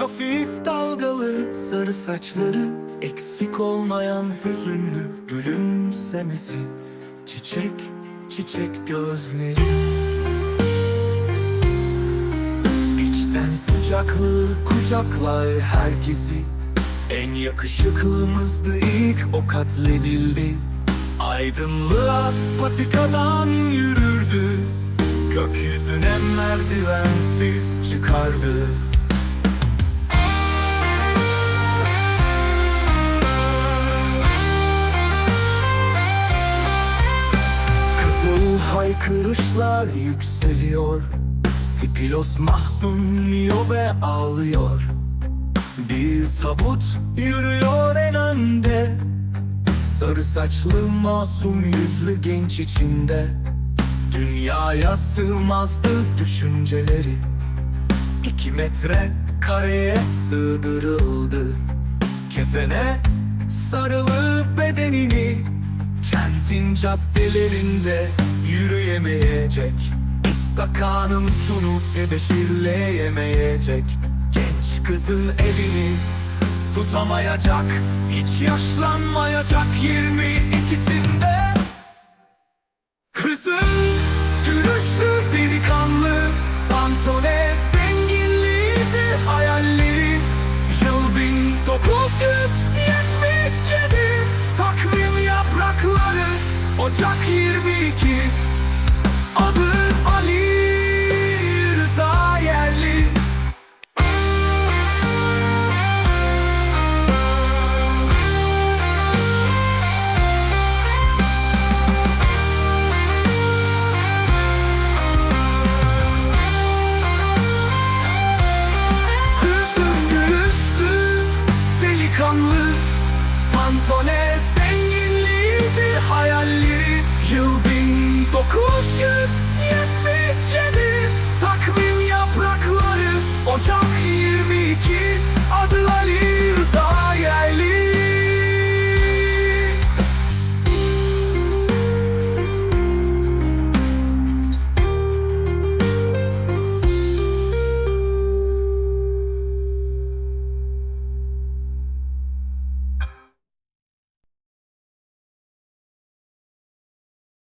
Hafif dalgalı sarı saçları Eksik olmayan hüzünlü gülümsemesi Çiçek çiçek gözleri. İçten sıcaklığı kucaklar herkesi. En yakışıklımızdı ilk o katledildi. Aydınlığa patikadan yürürdü. Gökyüzüne merdivensiz çıkardı haykırışlar yükseliyor. Sipilos mahzunluyor ve ağlıyor. Bir tabut yürüyor en önde. Sarı saçlı masum yüzlü genç içinde. Dünyaya sığmazdı düşünceleri. İki metre kareye sığdırıldı. Kefene sarılı bedenini kentin caddelerinde yürüyemeyecek. Istakanın sunup tebeşirleyemeyecek Genç kızın elini tutamayacak Hiç yaşlanmayacak 20 Ocak 22 Adı Ali Rıza Yerli. Kızım gülüşlü delikanlı Pantone